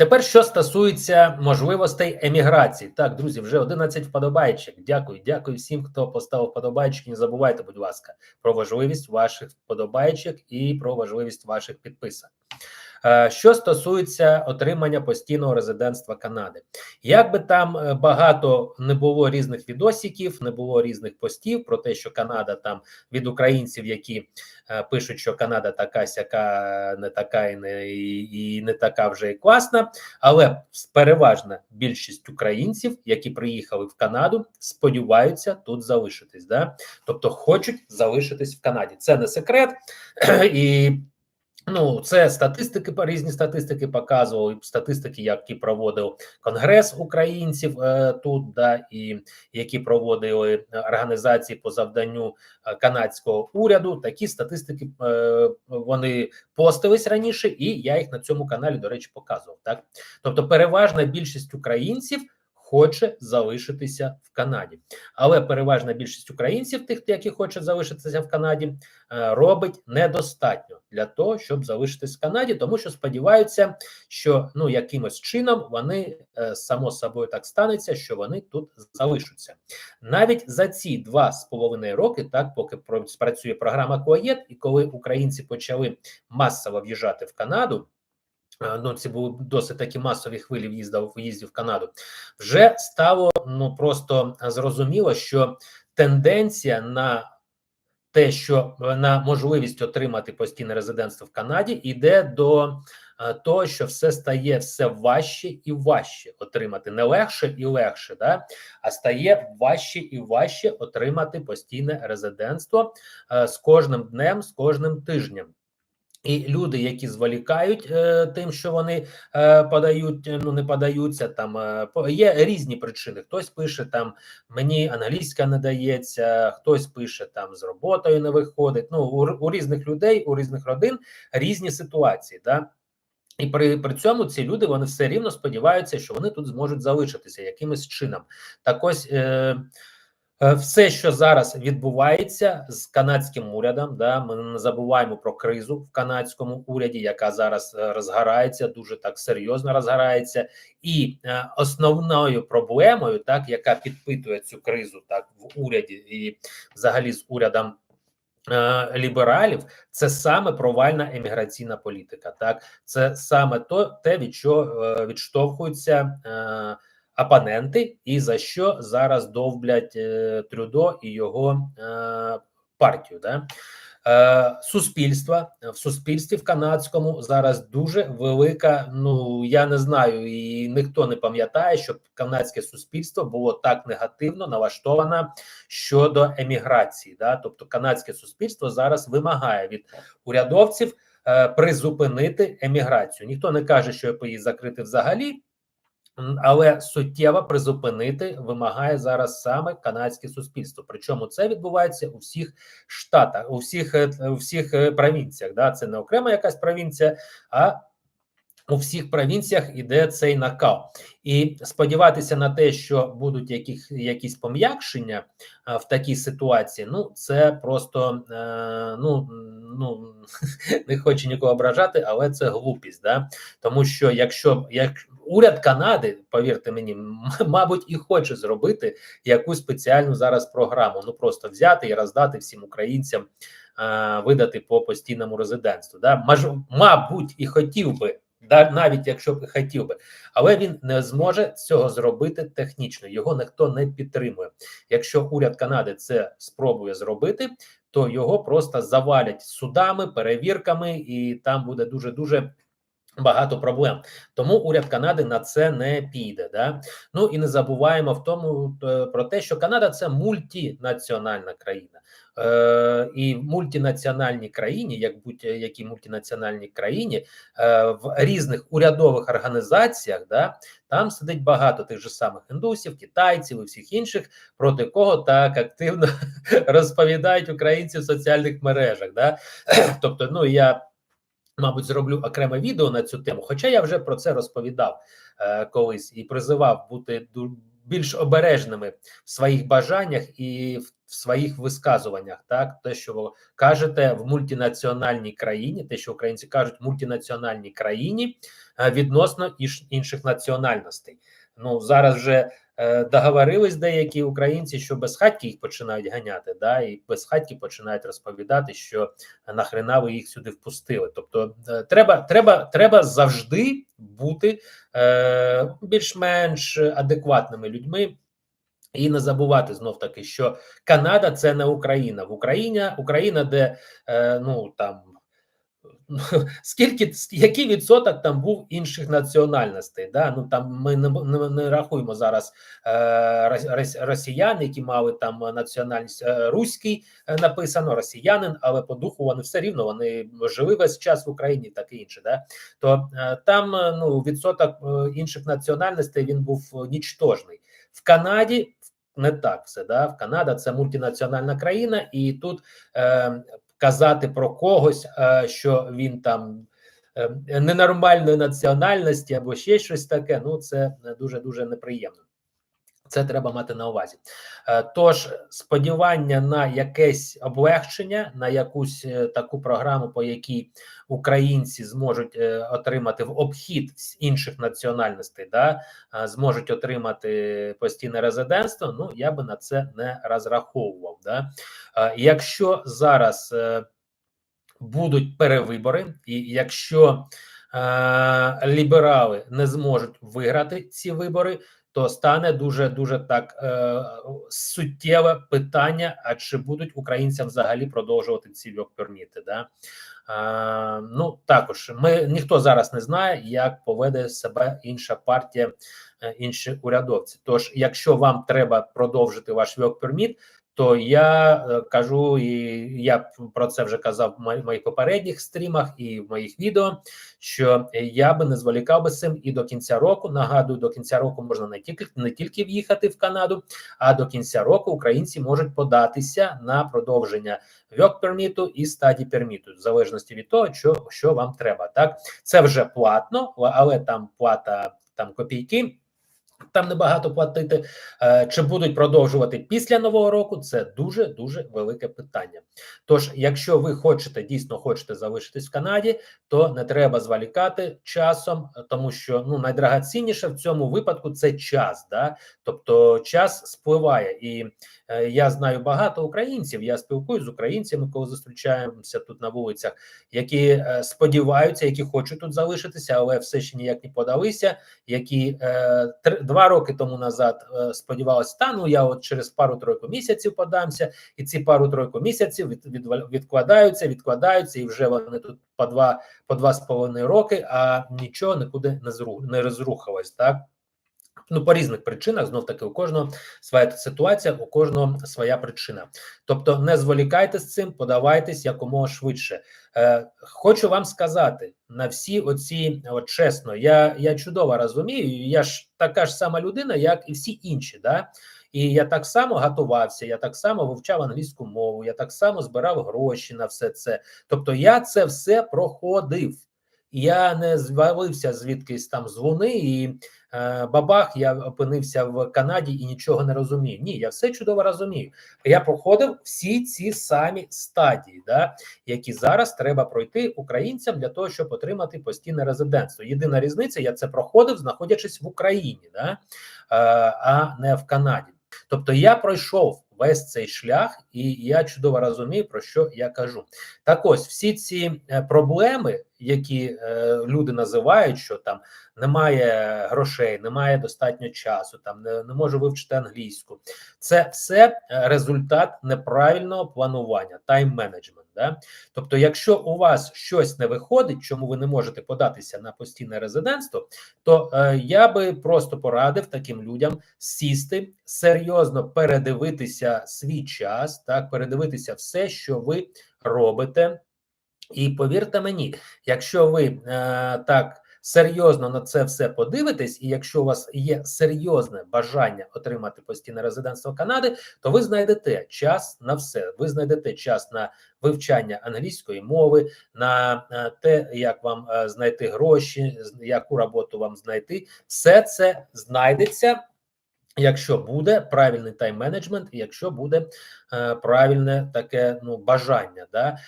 Тепер, що стосується можливостей еміграції, так, друзі, вже 11 вподобайчик. Дякую, дякую всім, хто поставив вподобайчик. Не забувайте, будь ласка, про важливість ваших вподобайчик і про важливість ваших підписок. Е, Що стосується отримання постійного резидентства Канади, як би там е, багато не було різних відосиків, не було різних постів про те, що Канада там від українців, які е, пишуть, що Канада така сяка не така і не і не така вже і класна, але переважна більшість українців, які приїхали в Канаду, сподіваються тут залишитись. Да? Тобто хочуть залишитись в Канаді. Це не секрет і. Ну, це статистики, різні статистики показували, статистики, які проводив Конгрес українців е, тут, да, і які проводили організації по завданню е, канадського уряду. Такі статистики е, вони постились раніше, і я їх на цьому каналі, до речі, показував. Так, тобто, переважна більшість українців. Хоче залишитися в Канаді, але переважна більшість українців, тих, які хочуть залишитися в Канаді, е, робить недостатньо для того, щоб залишитись в Канаді, тому що сподіваються, що ну якимось чином вони е, само собою так станеться, що вони тут залишаться навіть за ці два з половиною роки, так поки спрацює програма КОЄТ, і коли українці почали масово в'їжджати в Канаду. Ну, це були досить такі масові хвилі в'їздів в'їздів в Канаду. Вже стало ну просто зрозуміло, що тенденція на те, що на можливість отримати постійне резидентство в Канаді, йде до того, що все стає все важче і важче отримати не легше і легше, да а стає важче і важче отримати постійне резидентство з кожним днем, з кожним тижнем. І люди, які зволікають е, тим, що вони е, подають, ну не подаються. Там е, є різні причини. Хтось пише там мені англійська не дається, хтось пише там з роботою не виходить. Ну у, у різних людей, у різних родин різні ситуації. Да? І при при цьому ці люди вони все рівно сподіваються, що вони тут зможуть залишитися якимось чином. Так ось. Е, Е, все, що зараз відбувається з канадським урядом, да ми не забуваємо про кризу в канадському уряді, яка зараз е, розгорається, дуже так серйозно розгорається, і е, основною проблемою, так яка підпитує цю кризу, так в уряді і взагалі з урядом. Е, лібералів це саме провальна еміграційна політика. Так, це саме то те, від чого е, відштовхуються е, опоненти, і за що зараз довблять е, Трюдо і його е, партію. Да? Е, суспільства в суспільстві в канадському зараз дуже велика. Ну я не знаю, і ніхто не пам'ятає, щоб канадське суспільство було так негативно налаштоване щодо еміграції. Да? Тобто, канадське суспільство зараз вимагає від урядовців призупинити еміграцію. Ніхто не каже, що її закрити взагалі але суттєво призупинити вимагає зараз саме канадське суспільство. Причому це відбувається у всіх штатах, у всіх е, у всіх е, провінціях. Да, це не окрема якась провінція, а у всіх провінціях іде цей накал, і сподіватися на те, що будуть яких, якісь пом'якшення а, в такій ситуації. Ну це просто е, ну ну не хочу нікого ображати, але це глупість. Да? Тому що якщо як уряд Канади, повірте мені, мабуть, і хоче зробити якусь спеціальну зараз програму. Ну просто взяти і роздати всім українцям, е, видати по постійному резидентству. Да? Мабуть, і хотів би навіть якщо б хотів би, але він не зможе цього зробити технічно. Його ніхто не підтримує. Якщо уряд Канади це спробує зробити, то його просто завалять судами, перевірками, і там буде дуже дуже. Багато проблем, тому уряд Канади на це не піде. Да? Ну і не забуваємо в тому е, про те, що Канада це мультінаціональна країна. Е, і в мультинаціональній країні, як будь-якій мультинаціональній країні, е, в різних урядових організаціях, да, там сидить багато тих же самих індусів, китайців і всіх інших, проти кого так активно розповідають українці в соціальних мережах. Да? Тобто, ну я. Мабуть, зроблю окреме відео на цю тему, хоча я вже про це розповідав е, колись і призивав бути більш обережними в своїх бажаннях і в своїх висказуваннях, так те, що ви кажете в мультинаціональній країні, те, що українці кажуть, в мультинаціональній країні е, відносно інших національностей. Ну зараз вже е, договорились деякі українці, що безхатьки їх починають ганяти, да, і безхатьки починають розповідати, що нахрена ви їх сюди впустили. Тобто, е, треба, треба, треба завжди бути е, більш-менш адекватними людьми. І не забувати знов таки, що Канада це не Україна. В Україні Україна, де е, ну там скільки який відсоток там був інших національностей? Да? Ну там ми не, не, не рахуємо зараз е, росіян, які мали там національність е, руський е, написано, росіянин, але по духу вони все рівно вони жили весь час в Україні, так і інше. Да? То е, там е, ну відсоток е, інших національностей він був нічтожний в Канаді. Не так все да в Канада це мультинаціональна країна, і тут е, казати про когось, е, що він там е, ненормальної національності або ще щось таке. Ну це дуже дуже неприємно. Це треба мати на увазі. Е, Тож сподівання на якесь облегчення, на якусь е, таку програму, по якій українці зможуть е, отримати в обхід інших національностей, да зможуть отримати постійне резидентство. Ну я би на це не розраховував. Да? Якщо зараз будуть перевибори, і якщо ліберали не зможуть виграти ці вибори, то стане дуже дуже так е, суттєве питання: а чи будуть українцям взагалі продовжувати ці вьокперміти? Да? Е, ну також ми ніхто зараз не знає, як поведе себе інша партія, е, інші урядовці. Тож, якщо вам треба продовжити ваш вьокперміт, то я е, кажу, і я про це вже казав в моїх попередніх стрімах і в моїх відео, що я би не зволікав би з цим і до кінця року. Нагадую, до кінця року можна не тільки не тільки в'їхати в Канаду, а до кінця року українці можуть податися на продовження work перміту і стадії перміту, в залежності від того, що, що вам треба. Так це вже платно, але там плата там копійки. Там небагато платити. Е, Чи будуть продовжувати після нового року? Це дуже дуже велике питання. Тож, якщо ви хочете дійсно хочете залишитись в Канаді, то не треба зволікати часом, тому що ну найдрагоцінніше в цьому випадку це час. Да? Тобто час спливає, і е, я знаю багато українців. Я спілкуюся з українцями, коли зустрічаємося тут на вулицях, які е, сподіваються, які хочуть тут залишитися, але все ще ніяк не подалися. Які е, два роки тому назад е, сподівалися, та ну я от через пару-тройку місяців подамся, і ці пару-тройку місяців від, від, відкладаються, відкладаються, і вже вони тут по два по два з половиною роки, а нічого нікуди не зру не розрухалось, так. Ну, по різних причинах знов таки у кожного своя ситуація, у кожного своя причина. Тобто, не зволікайте з цим, подавайтесь якомога швидше. Е, Хочу вам сказати на всі оці, от чесно, я я чудово розумію. Я ж така ж сама людина, як і всі інші. Да? І я так само готувався, я так само вивчав англійську мову, я так само збирав гроші на все це. Тобто, я це все проходив. Я не звалився звідкись там з і е, бабах, я опинився в Канаді і нічого не розумію. Ні, я все чудово розумію. Я проходив всі ці самі стадії, да, які зараз треба пройти українцям для того, щоб отримати постійне резидентство. Єдина різниця, я це проходив, знаходячись в Україні, да, е, а не в Канаді. Тобто я пройшов весь цей шлях, і я чудово розумію, про що я кажу. Так ось всі ці е, проблеми, які е, люди називають, що там немає грошей, немає достатньо часу, там не, не можу вивчити англійську. Це все результат неправильного планування, тайм-менеджмент. Да? Тобто, якщо у вас щось не виходить, чому ви не можете податися на постійне резидентство, то е, я би просто порадив таким людям сісти, серйозно передивитися свій час, так передивитися все, що ви робите. І повірте мені, якщо ви е, так серйозно на це все подивитесь, і якщо у вас є серйозне бажання отримати постійне резидентство Канади, то ви знайдете час на все. Ви знайдете час на вивчання англійської мови, на е, те, як вам е, знайти гроші, яку роботу вам знайти, все це знайдеться. Якщо буде правильний тайм-менеджмент, і якщо буде е, правильне таке ну бажання, да